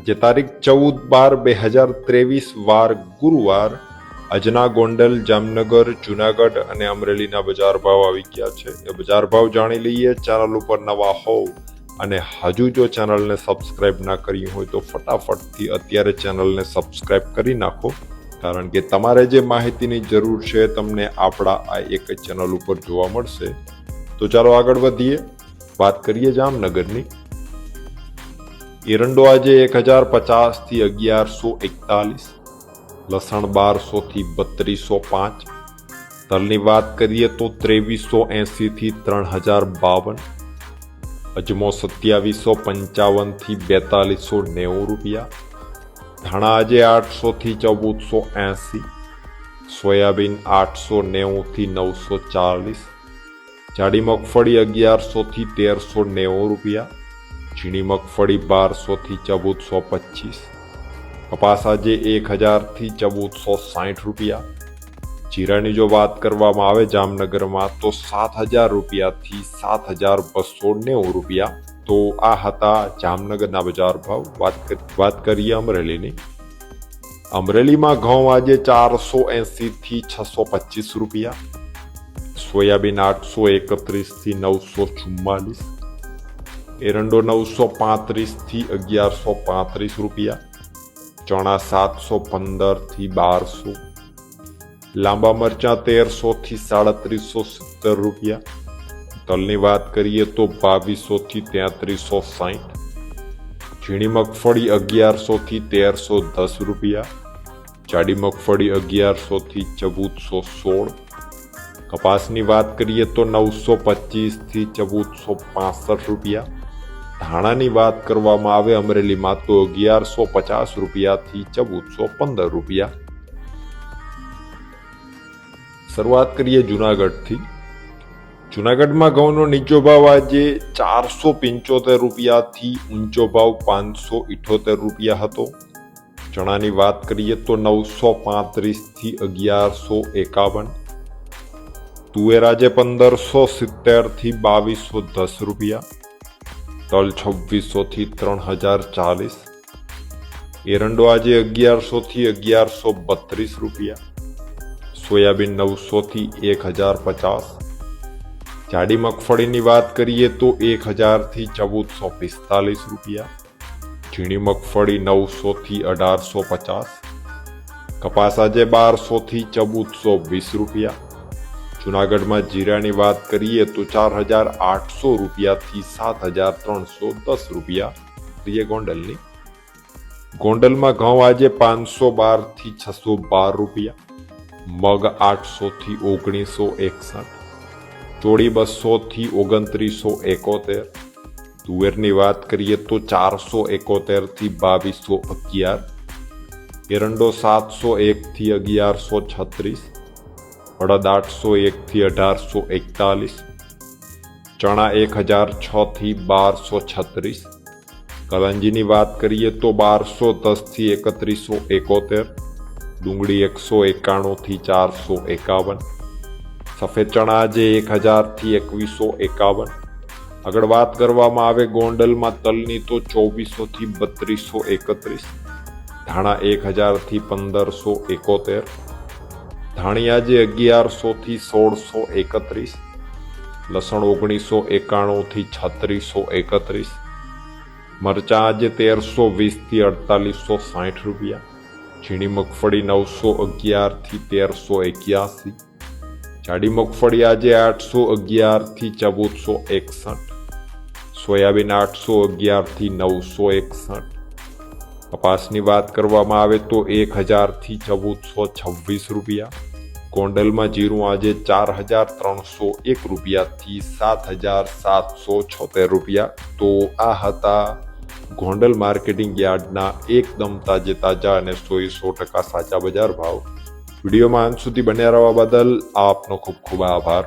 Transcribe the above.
આજે તારીખ ચૌદ બાર બે હજાર ત્રેવીસ, વાર ગુરુવાર આજના ગોંડલ જામનગર, જુનાગઢ અને અમરેલીના બજાર ભાવ આવી ગયા છે. એ બજાર ભાવ જાણી લઈએ, ચેનલ ઉપર નવા હોવ અને હજુ જો ચેનલને સબસ્ક્રાઇબ ના કરી હોય તો ફટાફટથી અત્યારે ચેનલને સબસ્ક્રાઇબ કરી નાખો, કારણ કે તમારે જે માહિતીની જરૂર છે તમને આપણા આ એક ચેનલ ઉપર જોવા મળશે. તો ચાલો આગળ વધીએ. વાત કરીએ જામનગરની. એરંડો આજે એક હજાર પચાસથી અગિયારસો એકતાલીસ, લસણ બારસોથી બત્રીસો પાંચ, તલની વાત કરીએ તો ત્રેવીસો એંસીથી ત્રણ હજાર બાવન, અજમો સત્યાવીસો પંચાવનથી બેતાલીસો નેવું રૂપિયા, ધાણા આજે આઠસોથી ચૌદસો એંસી સોયાબીન આઠસો નેવુંથી નવસો ચાલીસ, જાડી મગફળી અગિયારસોથી તેરસો નેવું રૂપિયા ઝીણી મગફળી બારસોથી ચૌદસો પચીસ કપાસ આજે એક હજારથી ચૌદસો સાઠ રૂપિયા. જીરાની જો વાત કરવામાં આવે જામનગરમાં તો સાત હજાર રૂપિયાથી સાત હજાર બસો નેવું રૂપિયા. તો આ હતા જામનગરના બજાર ભાવ. વાત વાત કરીએ અમરેલીની. અમરેલીમાં ઘઉં આજે ચારસો એંસીથી છસો પચીસ રૂપિયા. સોયાબીન આઠસો એકત્રીસથી નવસો ચુમ્માલીસ. એરંડો નવસો પાંત્રીસથી અગિયારસો પાંત્રીસ રૂપિયા, ચણા સાતસો પંદરથી બારસો, લાંબા મરચાં તેરસોથી સાડત્રીસો સિત્તેર રૂપિયા, તલની વાત કરીએ તો બાવીસોથી તેત્રીસો સાહીઠ ઝીણી મગફળી અગિયારસોથી તેરસો દસ રૂપિયા, જાડી મગફળી અગિયારસોથી ચૌદસો સોળ, કપાસની વાત કરીએ તો નવસો પચીસથી ચૌદસો પાસઠ રૂપિયા ધાણાની વાત કરવામાં આવે અમરેલીમાં તો અગિયારસો પચાસ રૂપિયાથી ચૌદસો પંદર રૂપિયા. શરૂઆત કરીએ જુનાગઢથી. જુનાગઢમાં ઘઉંનો નીચો ભાવ આજે ચારસો પંચોતેર રૂપિયાથી ઊંચો ભાવ પાંચસો ઇઠોતેર રૂપિયા હતો. ચણાની વાત કરીએ તો નવસો પાંત્રીસથી અગિયારસો એકાવન. તુવેર આજે પંદરસો સિત્તેરથી બાવીસો દસ રૂપિયા. તલ છવ્વીસોથી ત્રણ હજાર ચાલીસ. એરંડો આજે અગિયારસોથી અગિયારસો બત્રીસ રૂપિયા. સોયાબીન નવસોથી એક હજાર પચાસ. જાડી મગફળીની વાત કરીએ તો એક હજારથી ચૌદસો પિસ્તાલીસ રૂપિયા. ઝીણી મગફળી નવસોથી અઢારસો પચાસ. કપાસ આજે બારસોથી ચૌદસો વીસ રૂપિયા. જુનાગઢમાં જીરાની વાત કરીએ તો ચાર હજાર આઠસો રૂપિયાથી સાત હજાર ત્રણસો દસ રૂપિયા પ્રિય ગોંડલની. ગોંડલમાં ઘઉં આજે પાંચસો બારથી છસો બાર રૂપિયા, મગ આઠસોથી ઓગણીસો એકસઠ, ચોળી બસોથી ઓગણત્રીસો એકોતેર, તુવેરની વાત કરીએ તો ચારસો એકોતેરથી બાવીસો અગિયાર, એરંડો સાતસો એકથી અગિયારસો છત્રીસ અડદ આઠસો એકથી અઢારસો એકતાલીસ, ચણા એક હજાર છથી બારસો છત્રીસ, કલંજીની વાત કરીએ તો બારસો દસથી એકત્રીસો એકોતેર, ડુંગળી એકસો એકાણુંથી ચારસો એકાવન, સફેદ ચણા જે એક હજારથી એકવીસો એકાવન. આગળ વાત કરવામાં આવે ગોંડલમાં તલની તો ચોવીસોથી બત્રીસો એકત્રીસ, ધાણા એક હજારથી પંદરસો એકોતેર ધાણી આજે અગિયારસોથી સોળસો એકત્રીસ, લસણ ઓગણીસો એકાણુંથી છત્રીસો એકત્રીસ, મરચાં આજે તેરસો વીસથી અડતાલીસો સાઠ રૂપિયા, ઝીણી મગફળી નવસો અગિયારથી તેરસો એક્યાસી, જાડી મગફળી આજે આઠસો અગિયારથી ચૌદસો એકસઠ, સોયાબીન આઠસો અગિયારથી નવસો એકસઠ. કપાસની વાત કરવામાં આવે તો એક હજારથી ચૌદસો છવ્વીસ રૂપિયા ગોંડલમાં જીરું આજે ચાર હજાર ત્રણસો એક રૂપિયાથી સાત હજાર સાતસો છોતેર રૂપિયા. તો આ હતા ગોંડલ માર્કેટિંગ યાર્ડના એકદમ તાજે તાજા અને સો સો ટકા સાચા બજાર ભાવ. વિડીયોમાં અંત સુધી બન્યા રહેવા બદલ આપનો ખૂબ ખૂબ આભાર.